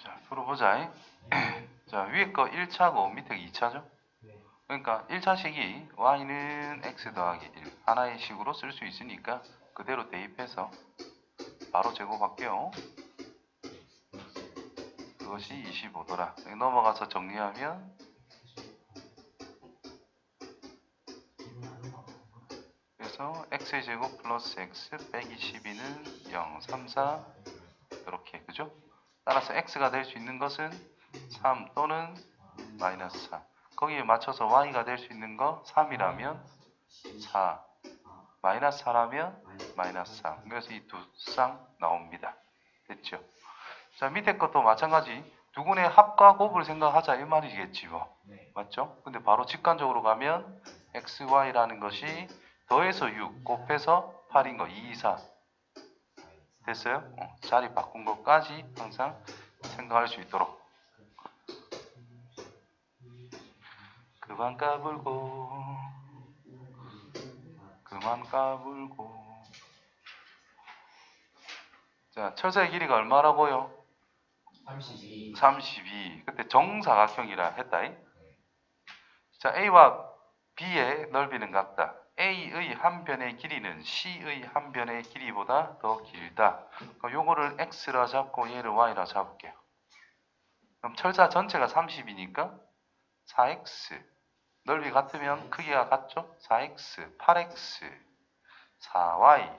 자, 풀어보자. 자, 위에 거 1차고 밑에 거 2차죠? 네. 그러니까 1차식이 y는 x 더하기 1 하나의 식으로 쓸 수 있으니까 그대로 대입해서 바로 제곱할게요. 그것이 25도라. 여기 넘어가서 정리하면 그래서 x의 제곱 플러스 x 빼기 12는 0, 3, 4 이렇게 그죠? 따라서 x가 될 수 있는 것은 3 또는 마이너스 4 거기에 맞춰서 y가 될 수 있는 거 3이라면 4 마이너스 4라면 마이너스 3 그래서 이 두 쌍 나옵니다 됐죠? 자 밑에 것도 마찬가지 두 군의 합과 곱을 생각하자 이 말이겠지 뭐 네. 맞죠? 근데 바로 직관적으로 가면 x, y라는 것이 더해서 6 곱해서 8인 거 2, 4 됐어요? 어, 자리 바꾼 것까지 항상 생각할 수 있도록 그만 까불고 그만 까불고 자 철사의 길이가 얼마라고요? 32. 32 그때 정사각형이라 했다 자 A와 B의 넓이는 같다 A의 한 변의 길이는 C의 한 변의 길이보다 더 길다. 그럼 요거를 X라 잡고 얘를 Y라 잡을게요. 그럼 철사 전체가 30이니까 4X 넓이 같으면 크기가 같죠? 4X, 8X, 4Y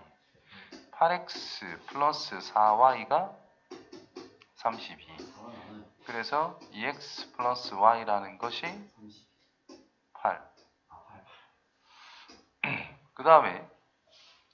8X 플러스 4Y가 32 그래서 2x 플러스 y라는 것이 8. 그 다음에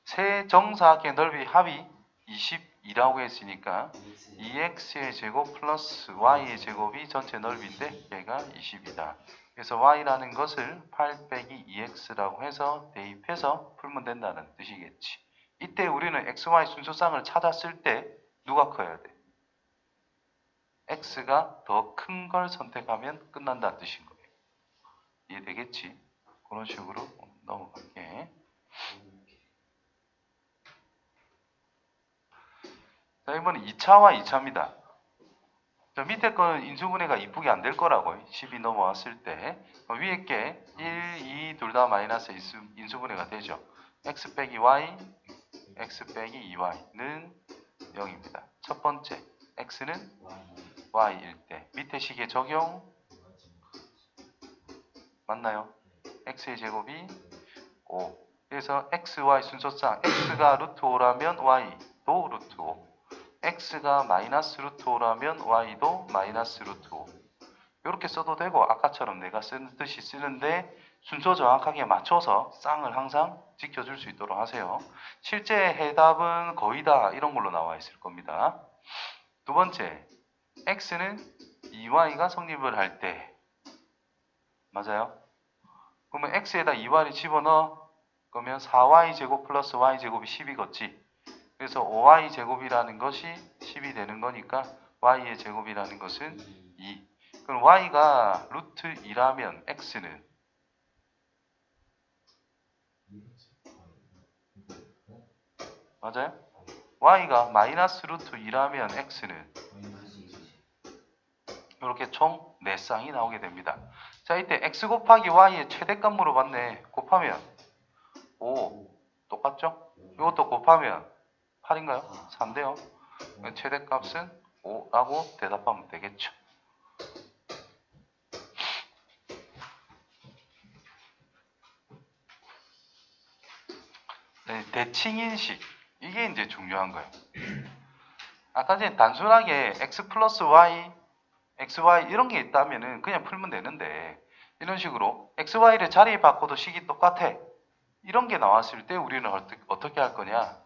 세 정사각의 넓이 합이 22라고 했으니까 2x의 제곱 플러스 y의 제곱이 전체 넓이인데 얘가 20이다. 그래서 y라는 것을 8 빼기 2x라고 해서 대입해서 풀면 된다는 뜻이겠지. 이때 우리는 xy 순서쌍을 찾았을 때 누가 커야 돼? x가 더 큰 걸 선택하면 끝난다는 뜻인 거예요. 이해되겠지? 그런 식으로 넘어갈게. 자, 이번엔 2차와 2차입니다. 자, 밑에 거는 인수분해가 이쁘게 안 될 거라고. 10이 넘어왔을 때. 어, 위에 게 1, 2, 둘 다 마이너스 인수, 인수분해가 되죠. x 빼기 y, x 빼기 2y는 0입니다. 첫 번째, x는 y일 때 밑에 식의 적용 맞나요? x의 제곱이 5 그래서 x, y 순서상 x가 루트 5라면 y도 루트 5 x가 마이너스 루트 5라면 y도 마이너스 루트 5 이렇게 써도 되고 아까처럼 내가 쓰는 듯이 쓰는데 순서 정확하게 맞춰서 쌍을 항상 지켜줄 수 있도록 하세요. 실제 해답은 거의 다 이런 걸로 나와 있을 겁니다. 두 번째 x는 2y가 성립을 할 때. 맞아요? 그러면 x에다 2y를 집어넣어 그러면 4y 제곱 플러스 y 제곱이 10이겠지 그래서 5y 제곱이라는 것이 10이 되는 거니까 y의 제곱이라는 것은 2 그럼 y가 루트 2라면 x는 맞아요? y가 마이너스 루트 2라면 x는 이렇게 총 4쌍이 나오게 됩니다. 자, 이때 x 곱하기 y의 최대값 물어봤네. 곱하면 5 똑같죠? 이것도 곱하면 8인가요? 3대요. 최대값은 5라고 대답하면 되겠죠. 네, 대칭인식 이게 이제 중요한 거예요. 아까 전에 단순하게 x 플러스 y xy 이런 게 있다면은 그냥 풀면 되는데 이런 식으로 xy를 자리 바꿔도 식이 똑같아 이런 게 나왔을 때 우리는 어떻게, 어떻게 할 거냐?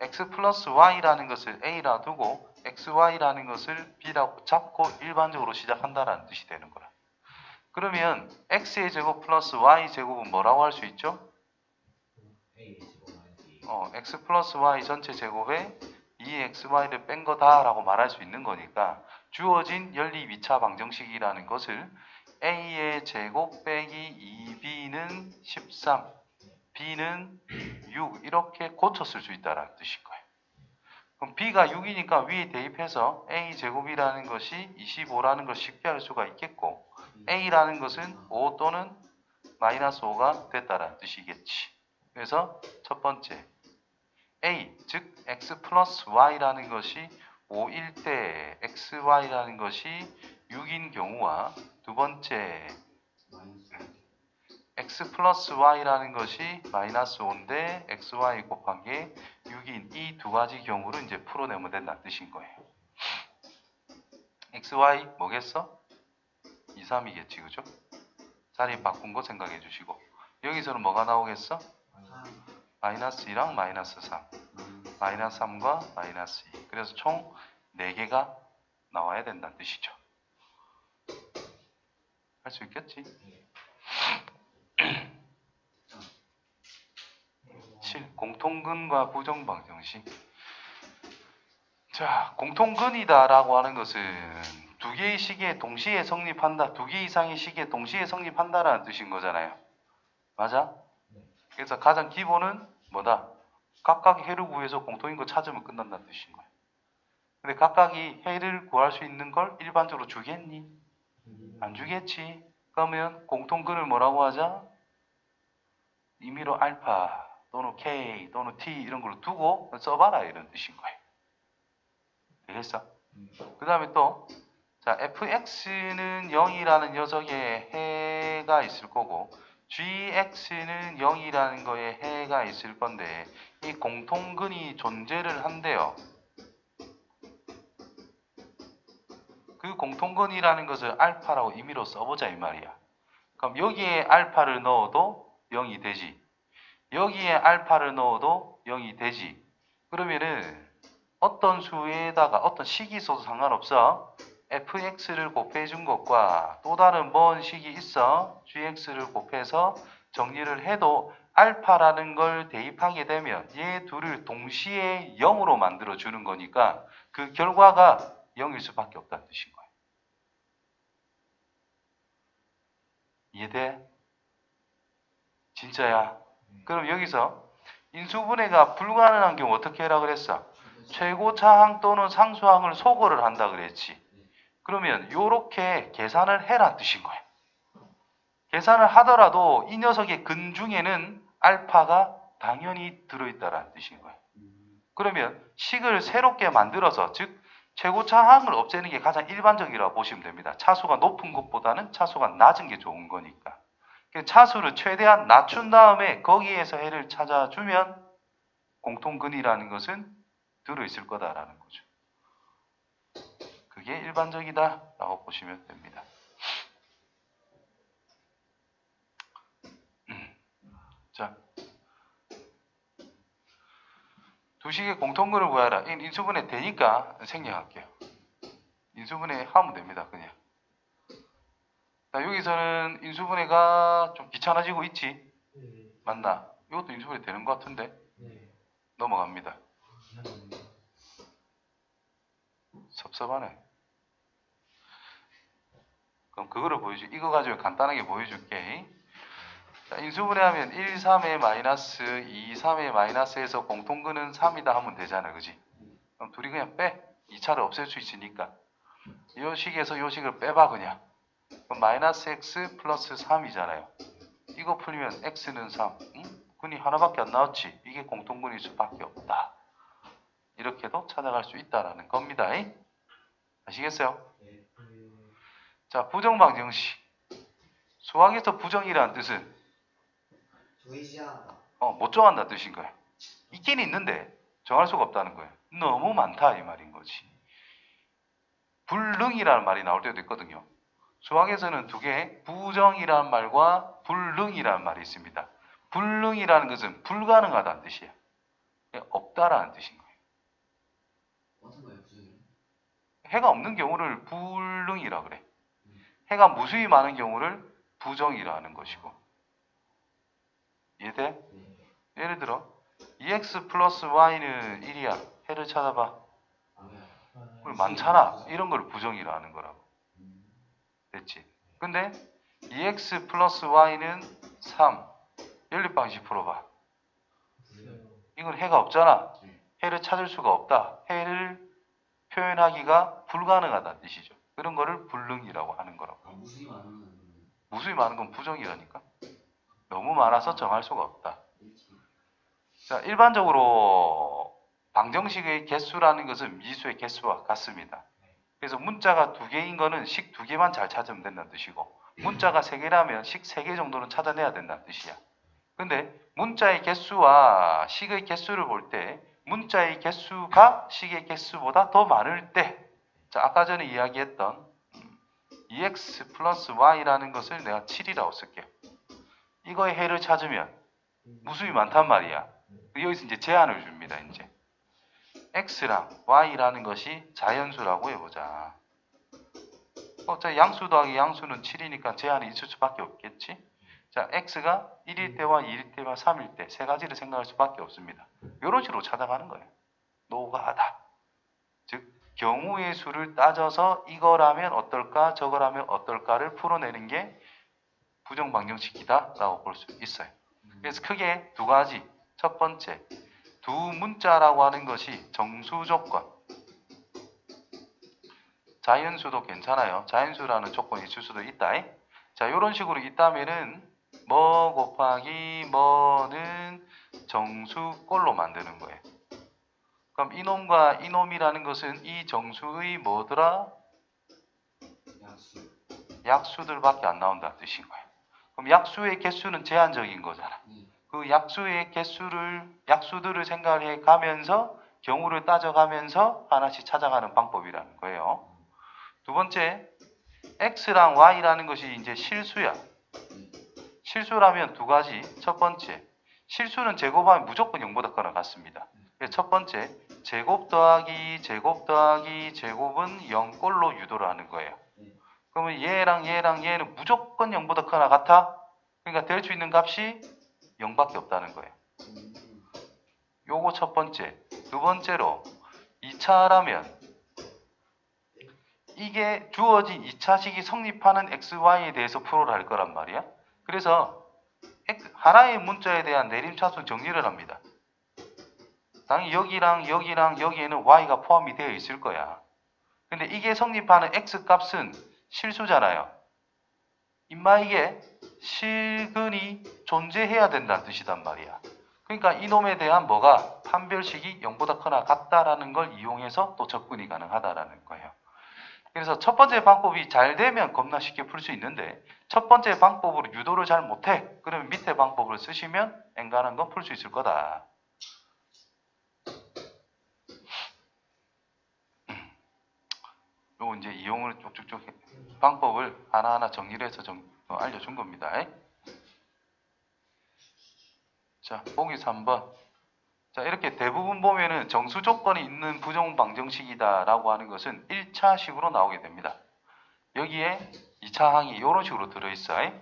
X 플러스 y라는 것을 a라 두고 xy라는 것을 b라고 잡고 일반적으로 시작한다라는 뜻이 되는 거라. 그러면 x의 제곱 플러스 y 제곱은 뭐라고 할 수 있죠? 어, x 플러스 y 전체 제곱에 2xy를 뺀 거다라고 말할 수 있는 거니까 주어진 연리 위차 방정식이라는 것을 a의 제곱 빼기 2b는 13, b는 6 이렇게 쓸수 있다는 뜻인 거예요. 그럼 b가 6이니까 위에 대입해서 a 제곱이라는 것이 25라는 걸 쉽게 할 수가 있겠고 a라는 것은 5 또는 마이너스 5가 됐다라는 뜻이겠지. 그래서 첫 번째 a 즉 x 플러스 y라는 것이 5일 때 xy라는 것이 6인 경우와 두 번째 x 플러스 y라는 것이 마이너스 5인데 xy 곱하기 6인 이 두 가지 경우를 이제 풀어내면 된다는 뜻인 거예요. xy 뭐겠어? 2, 3이겠지 그죠? 자리 바꾼 거 생각해 주시고 여기서는 뭐가 나오겠어? 마이너스 2랑 마이너스 3 마이너스 3과 마이너스 2 그래서 총 4개가 나와야 된다는 뜻이죠. 할 수 있겠지? 7. 공통근과 부정방정식. 자, 공통근이다라고 하는 것은 두 개의 시기에 동시에 성립한다. 두 개 이상의 시기에 동시에 성립한다라는 뜻인 거잖아요. 맞아? 그래서 가장 기본은 뭐다? 각각 해를 구해서 공통인 거 찾으면 끝난다는 뜻인 거야. 근데 각각이 해를 구할 수 있는 걸 일반적으로 주겠니? 안 주겠지. 그러면 공통근을 뭐라고 하자? 임의로 알파 또는 K 또는 T 이런 걸로 두고 써봐라 이런 뜻인 거예요. 되겠어? 그 다음에 또 자, fx는 0이라는 녀석의 해가 있을 거고 gx는 0이라는 거에 해가 있을 건데 이 공통근이 존재를 한대요. 그 공통근이라는 것을 알파라고 임의로 써보자 이 말이야. 그럼 여기에 알파를 넣어도 0이 되지. 여기에 알파를 넣어도 0이 되지. 그러면은 어떤 수에다가 어떤 식이 있어도 상관없어. fx를 곱해 준 것과 또 다른 먼 식이 있어. gx를 곱해서 정리를 해도 알파라는 걸 대입하게 되면 얘 둘을 동시에 0으로 만들어 주는 거니까 그 결과가 0일 수밖에 없다는 뜻인 거예요. 이해돼? 진짜야? 그럼 여기서 인수분해가 불가능한 경우 어떻게 해라 그랬어? 최고차항 또는 상수항을 소거를 한다 그랬지. 그러면 요렇게 계산을 해라 뜻인 거야. 계산을 하더라도 이 녀석의 근 중에는 알파가 당연히 들어있다라는 뜻인 거야. 그러면 식을 새롭게 만들어서 즉 최고차항을 없애는 게 가장 일반적이라고 보시면 됩니다. 차수가 높은 것보다는 차수가 낮은 게 좋은 거니까. 그 차수를 최대한 낮춘 다음에 거기에서 해를 찾아주면 공통근이라는 것은 들어있을 거다라는 거죠. 그게 일반적이다라고 보시면 됩니다. 음. 자, 두 식의 공통근을 구하라. 이 인수분해 되니까 생략할게요. 인수분해 하면 됩니다. 그냥. 자, 여기서는 인수분해가 좀 귀찮아지고 있지? 맞나? 이것도 인수분해 되는 것 같은데? 넘어갑니다. 섭섭하네. 그럼 그거를 보여줄, 이거 가지고 간단하게 보여줄게. 자, 인수분해하면 1, 3의 마이너스, 2, 3의 마이너스에서 공통근은 3이다 하면 되잖아, 그지? 그럼 둘이 그냥 빼. 2차를 없앨 수 있으니까. 이 식에서 이 식을 빼봐, 그냥. 그럼 마이너스 x 플러스 3이잖아요. 이거 풀면 x는 3. 응? 근이 하나밖에 안 나왔지. 이게 공통근일 수밖에 없다. 이렇게도 찾아갈 수 있다라는 겁니다. 아시겠어요? 자, 부정방정식. 수학에서 부정이라는 뜻은. 어, 못 정한다 뜻인 거야. 있긴 있는데 정할 수가 없다는 거야. 너무 많다 이 말인 거지. 불능이라는 말이 나올 때도 있거든요. 수학에서는 두 개, 부정이라는 말과 불능이라는 말이 있습니다. 불능이라는 것은 불가능하다는 뜻이야. 없다라는 뜻인 거예요. 어떤 거예요, 무슨? 해가 없는 경우를 불능이라 그래. 해가 무수히 많은 경우를 부정이라 하는 것이고. 이해돼? 네. 예를 들어 2x 플러스 y는 1이야. 해를 찾아봐. 그걸 많잖아. 이런 걸 부정이라 하는 거라고. 됐지? 근데 2x 플러스 y는 3. 연립방식 풀어봐. 이건 해가 없잖아. 해를 찾을 수가 없다. 해를 표현하기가 불가능하다는 뜻이죠. 그런 거를 불능이라고 하는 거라고. 아 무수히 많으면 무수히 많은 건 부정이라니까. 너무 많아서 정할 수가 없다. 자, 일반적으로 방정식의 개수라는 것은 미수의 개수와 같습니다. 그래서 문자가 두 개인 거는 식 두 개만 잘 찾으면 된다는 뜻이고 문자가 세 개라면 식 세 개 정도는 찾아내야 된다는 뜻이야. 근데 문자의 개수와 식의 개수를 볼 때 문자의 개수가 식의 개수보다 더 많을 때 자, 아까 전에 이야기했던 음, 2x 플러스 y라는 것을 내가 7이라고 쓸게요. 이거의 해를 찾으면 무수히 많단 말이야. 여기서 이제 제한을 줍니다. 이제 x랑 y라는 것이 자연수라고 해보자. 어, 자 양수 더하기 양수는 7이니까 제한이 있을 수밖에 없겠지. 자 x가 1일 때와 2일 때와 3일 때 세 가지를 생각할 수밖에 없습니다. 이런 식으로 찾아가는 거예요. 노가다. 즉 경우의 수를 따져서 이거라면 어떨까 저거라면 어떨까를 풀어내는 게 부정방정식이다라고 볼 수 있어요. 그래서 크게 두 가지. 첫 번째, 두 문자라고 하는 것이 정수 조건. 자연수도 괜찮아요. 자연수라는 조건이 있을 수도 있다. 자, 이런 식으로 있다면은 뭐 곱하기 뭐는 정수꼴로 만드는 거예요. 그럼 이놈과 이놈이라는 것은 이 정수의 뭐더라? 약수. 약수들밖에 안 나온다는 뜻인 거예요. 그럼 약수의 개수는 제한적인 거잖아. 이. 그 약수의 개수를 약수들을 생각해 가면서 경우를 따져가면서 하나씩 찾아가는 방법이라는 거예요. 두 번째, x랑 y라는 것이 이제 실수야. 실수라면 두 가지. 첫 번째, 실수는 제곱하면 무조건 0보다 커나 같습니다. 첫 번째, 제곱 더하기 제곱 더하기 제곱은 0꼴로 유도를 하는 거예요. 그러면 얘랑 얘랑 얘는 무조건 0보다 커나 같아? 그러니까 될 수 있는 값이 0밖에 없다는 거예요. 음. 요거 첫 번째. 두 번째로 2차라면 이게 주어진 2차식이 성립하는 XY에 대해서 풀어라 할 거란 말이야. 그래서 하나의 문자에 대한 내림차순 정리를 합니다. 당연히 여기랑 여기랑 여기에는 Y가 포함이 되어 있을 거야. 근데 이게 성립하는 X 값은 실수잖아요. 임마 이게 실근이 존재해야 된다는 뜻이단 말이야. 그러니까 이놈에 대한 뭐가 판별식이 0보다 크나 같다라는 걸 이용해서 또 접근이 가능하다라는 거예요. 그래서 첫 번째 방법이 잘 되면 겁나 쉽게 풀 수 있는데 첫 번째 방법으로 유도를 잘 못해. 그러면 밑에 방법을 쓰시면 엔간한 건 풀 수 있을 거다. 요 이제 이용을 쭉쭉쭉 해- 방법을 하나하나 정리를 해서 정- 어, 알려준 겁니다. 자, 보기 3번. 자, 이렇게 대부분 보면은 정수 조건이 있는 부정 방정식이다라고 하는 것은 1차식으로 나오게 됩니다. 여기에 2차 항이 이런 식으로 들어있어 요.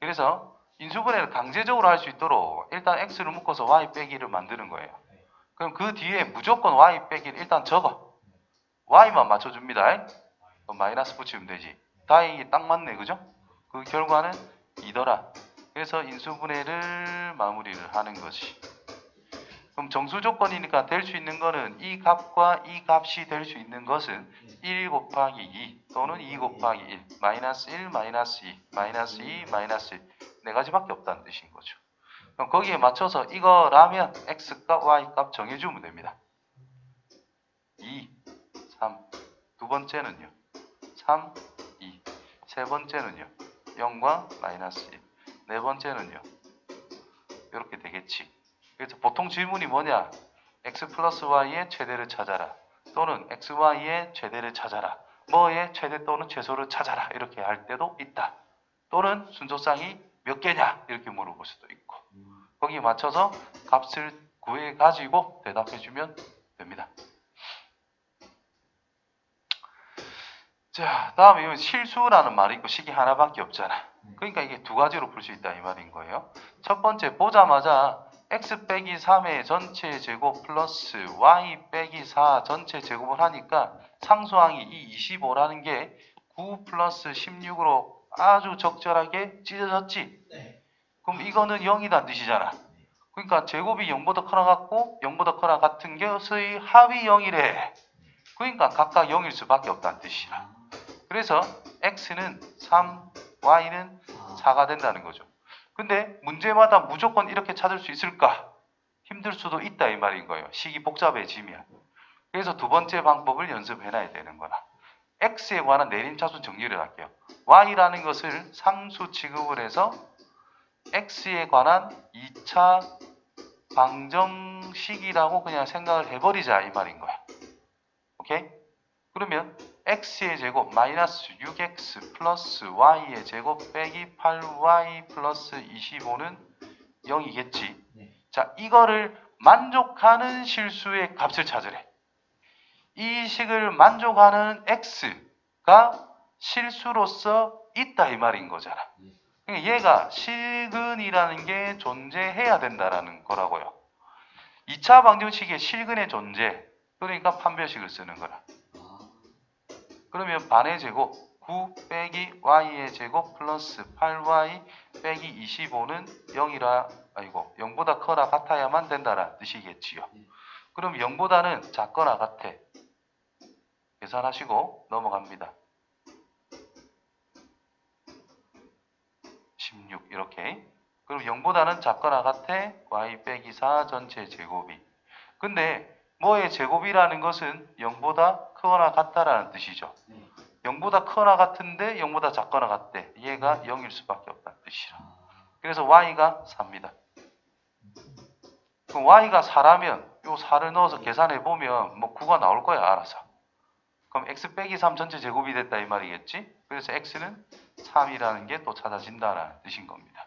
그래서 인수분해를 강제적으로 할 수 있도록 일단 x를 묶어서 y 빼기를 만드는 거예요. 그럼 그 뒤에 무조건 y 빼기를 일단 적어. Y만 맞춰줍니다. 마이너스 붙이면 되지. 다행히 딱 맞네, 그죠? 그 결과는 이더라. 그래서 인수분해를 마무리를 하는 것이. 그럼 정수 조건이니까 될 수 있는 거는 이 값과 이 값이 될 수 있는 것은 1 곱하기 2 또는 2 곱하기 1 마이너스 1 마이너스 2 마이너스 2 마이너스 1 네 가지밖에 없다는 뜻인 거죠. 그럼 거기에 맞춰서 이거라면 x값 y값 정해주면 됩니다. 2 3 두 번째는요. 3 2 세 번째는요. 0과 마이너스 1 네 번째는요. 이렇게 되겠지. 그래서 보통 질문이 뭐냐? x 플러스 y의 최대를 찾아라. 또는 xy의 최대를 찾아라. 뭐의 최대 또는 최소를 찾아라. 이렇게 할 때도 있다. 또는 순서상이 몇 개냐? 이렇게 물어볼 수도 있고. 거기에 맞춰서 값을 구해 가지고 대답해 주면 됩니다. 자, 다음에 이건 실수라는 말이 있고 식이 하나밖에 없잖아. 그러니까 이게 두 가지로 풀 수 있다 이 말인 거예요. 첫 번째 보자마자 x 빼기 3의 전체 제곱 플러스 y 빼기 4 전체 제곱을 하니까 상수항이 이 25라는 게 9 플러스 16으로 아주 적절하게 찢어졌지. 네. 그럼 이거는 0이란 뜻이잖아. 그러니까 제곱이 0보다 커나 같고 0보다 커나 같은 것의 합이 0이래. 그러니까 각각 0일 수밖에 없다는 뜻이야. 아, 그래서 x는 3, y는 4. 4가 된다는 거죠. 근데 문제마다 무조건 이렇게 찾을 수 있을까? 힘들 수도 있다 이 말인 거예요. 식이 복잡해지면. 그래서 두 번째 방법을 연습해놔야 되는 거라. x에 관한 내림차순 정리를 할게요. y라는 것을 상수 취급을 해서 x에 관한 2차 방정식이라고 그냥 생각을 해버리자 이 말인 거야. 오케이? 그러면 x의 제곱 마이너스 6x 플러스 y의 제곱 빼기 8y 플러스 25는 0이겠지. 네. 자, 이거를 만족하는 실수의 값을 찾으래. 이 식을 만족하는 x가 실수로서 있다 이 말인 거잖아. 네. 그러니까 얘가 실근이라는 게 존재해야 된다라는 거라고요. 2차 방정식의 실근의 존재, 그러니까 판별식을 쓰는 거라. 아, 그러면 반의 제곱 9 빼기 y의 제곱 플러스 8y 빼기 25는 0이라 아이고 0보다 커나 같아야만 된다라 뜻이겠지요. 네. 그럼 0보다는 작거나 같아. 계산하시고 넘어갑니다. 16 이렇게. 그럼 0보다는 작거나 같아 y 빼기 4 전체 제곱이. 근데 뭐의 제곱이라는 것은 0보다 크거나 같다라는 뜻이죠. 네. 0보다 크거나 같은데 0보다 작거나 같대. 얘가 0일 수밖에 없다는 뜻이라. 아, 그래서 y가 4입니다. 그럼 y가 4라면 요 4를 넣어서 계산해 보면 뭐 9가 나올 거야 알아서. 그럼 x 빼기 3 전체 제곱이 됐다 이 말이겠지? 그래서 x는 3이라는 게 또 찾아진다라는 뜻인 겁니다.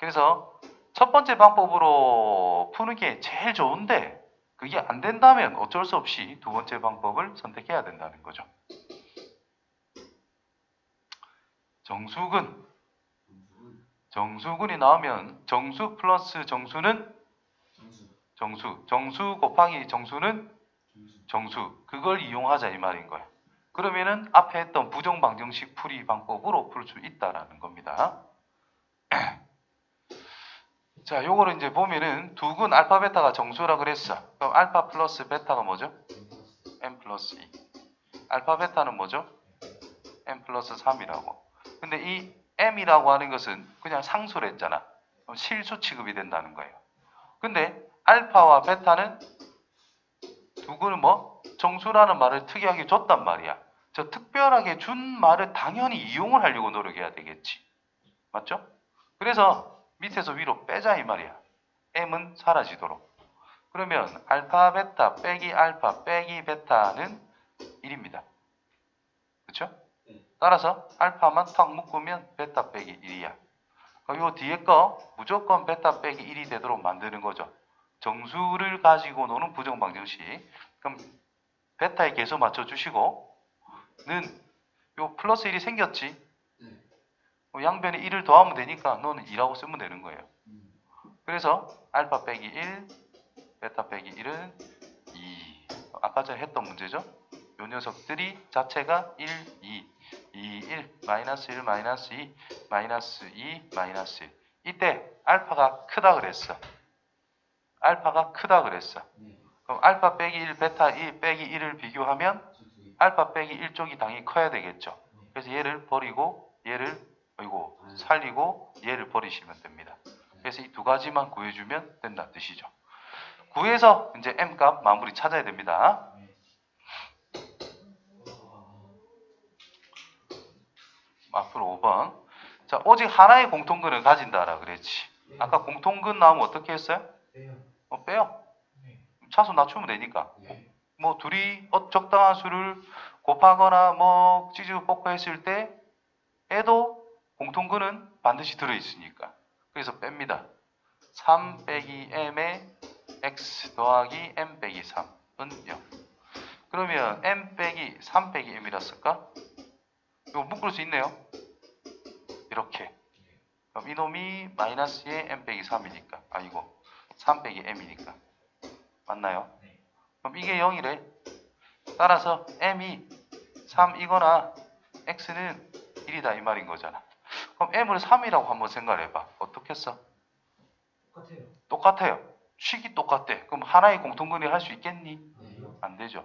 그래서 첫 번째 방법으로 푸는 게 제일 좋은데 그게 안 된다면 어쩔 수 없이 두 번째 방법을 선택해야 된다는 거죠. 정수근 정수근이 나오면 정수 플러스 정수는 정수. 정수, 곱하기 정수는 정수. 그걸 이용하자 이 말인 거야. 그러면은 앞에 했던 부정 방정식 풀이 방법으로 풀 수 있다라는 겁니다. 자, 요거를 이제 보면은 두근 알파 베타가 정수라 그랬어. 그럼 알파 플러스 베타가 뭐죠? n 플러스 2. 알파 베타는 뭐죠? n 플러스 3이라고. 근데 이 m이라고 하는 것은 그냥 상수를 했잖아. 그럼 실수 취급이 된다는 거예요. 근데 알파와 베타는 두고는 뭐 정수라는 말을 특이하게 줬단 말이야. 저 특별하게 준 말을 당연히 이용을 하려고 노력해야 되겠지. 맞죠? 그래서 밑에서 위로 빼자 이 말이야. m은 사라지도록. 그러면 알파 베타 빼기 알파 빼기 베타는 1입니다. 그렇죠? 네. 따라서 알파만 탁 묶으면 베타 빼기 1이야. 그럼 요 뒤에 거 무조건 베타 빼기 1이 되도록 만드는 거죠. 정수를 가지고 노는 부정 방정식. 그럼 베타에 계속 맞춰 주시고 는요 플러스 1이 생겼지. 네. 그럼 양변에 1을 더하면 되니까 너는 2라고 쓰면 되는 거예요. 음. 그래서 알파 빼기 1, 베타 빼기 1은 2. 아까 전에 했던 문제죠? 요 녀석들이 자체가 1, 2, 2, 1, 마이너스 1, 마이너스 2, 마이너스 2, 마이너스 1. 이때 알파가 크다 그랬어. 알파가 크다 그랬어. 네. 그럼 알파 빼기 1, 베타 1 빼기 1을 비교하면. 알파 빼기 1쪽이 당연히 커야 되겠죠. 네. 그래서 얘를 버리고 얘를 아이고 살리고 얘를 버리시면 됩니다. 그래서 이 두 가지만 구해주면 된다는 뜻이죠. 구해서 이제 m 값 마무리 찾아야 됩니다. 네. 앞으로 5번. 자, 오직 하나의 공통근을 가진다라 그랬지. 아까 공통근 나오면 어떻게 했어요? 빼요. 어, 빼요. 네. 차수 낮추면 되니까. 네. 뭐 둘이 어, 적당한 수를 곱하거나 뭐 찢어 볶아 했을 때 에도 공통근은 반드시 들어있으니까. 그래서 뺍니다. 3 빼기 m의 x 더하기 m 빼기 3은 0. 그러면 m 빼기 3 빼기 m이라 쓸까? 이거 묶을 수 있네요. 이렇게. 그럼 이놈이 마이너스의 m 빼기 3이니까. 아니고 3 빼기 m이니까. 맞나요? 네. 그럼 이게 0이래. 따라서 m이 3이거나 x는 1이다 이 말인 거잖아. 그럼 m을 3이라고 한번 생각해 봐. 어떻게 써? 똑같아요. 똑같아요. 식이 똑같대. 그럼 하나의 공통근이 할수 있겠니? 네. 안 되죠.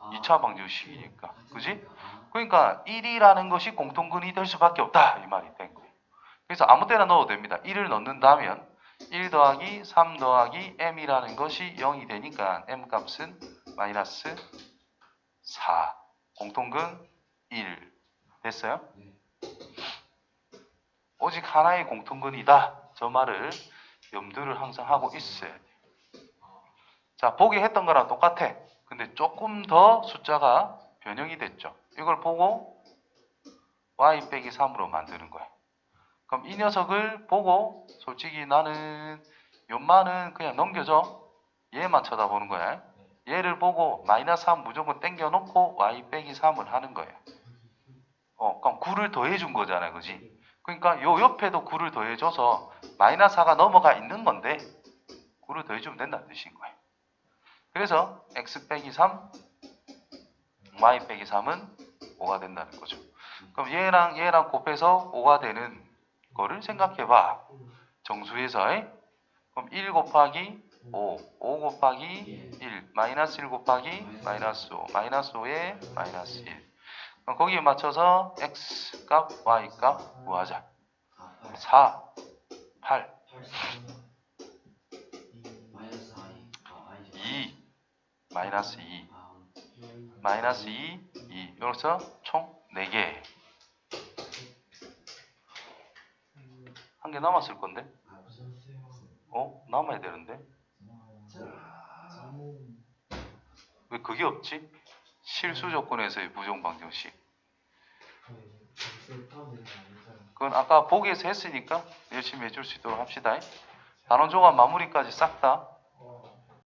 아. 2차 방정식이니까. 그지? 그러니까 1이라는 것이 공통근이 될 수밖에 없다. 이 말이 된 거예요. 그래서 아무 때나 넣어도 됩니다. 1을 넣는다면 1 더하기 3 더하기 m이라는 것이 0이 되니까 m 값은 마이너스 4. 공통근 1. 됐어요? 네. 오직 하나의 공통근이다. 저 말을 염두를 항상 하고 있어야 돼. 자, 보기 했던 거랑 똑같아. 근데 조금 더 숫자가 변형이 됐죠. 이걸 보고 y 빼기 3으로 만드는 거야. 그럼 이 녀석을 보고 솔직히 나는 요만은 그냥 넘겨줘. 얘만 쳐다보는 거야. 얘를 보고 마이너스 3 무조건 땡겨놓고 y 빼기 3을 하는 거야. 어, 그럼 9를 더해준 거잖아, 그지? 그러니까 요 옆에도 9를 더해줘서 마이너스 4가 넘어가 있는 건데 9를 더해주면 된다는 뜻인 거예요. 그래서 x 빼기 3, y 빼기 3은 5가 된다는 거죠. 그럼 얘랑 얘랑 곱해서 5가 되는 거를 생각해봐. 정수에서 에? 그럼 1 곱하기 5, 5 곱하기 1, 마이너스 1 곱하기 마이너스 5, 마이너스 5에 마이너스 1. 그럼 거기에 맞춰서 x 값, y 값 구하자. 4, 8, 마이너스 i. 아, i죠. 2, 마이너스 2, 아, 마이너스 2, 2. 여기서 총 4개. 한 개 남았을 건데? 아, 어? 남아야 되는데? 왜 그게 없지? 실수 조건에서의 부정 방정식. 그건 아까 보기에서 했으니까 열심히 해줄 수 있도록 합시다. 단원 조합 마무리까지 싹 다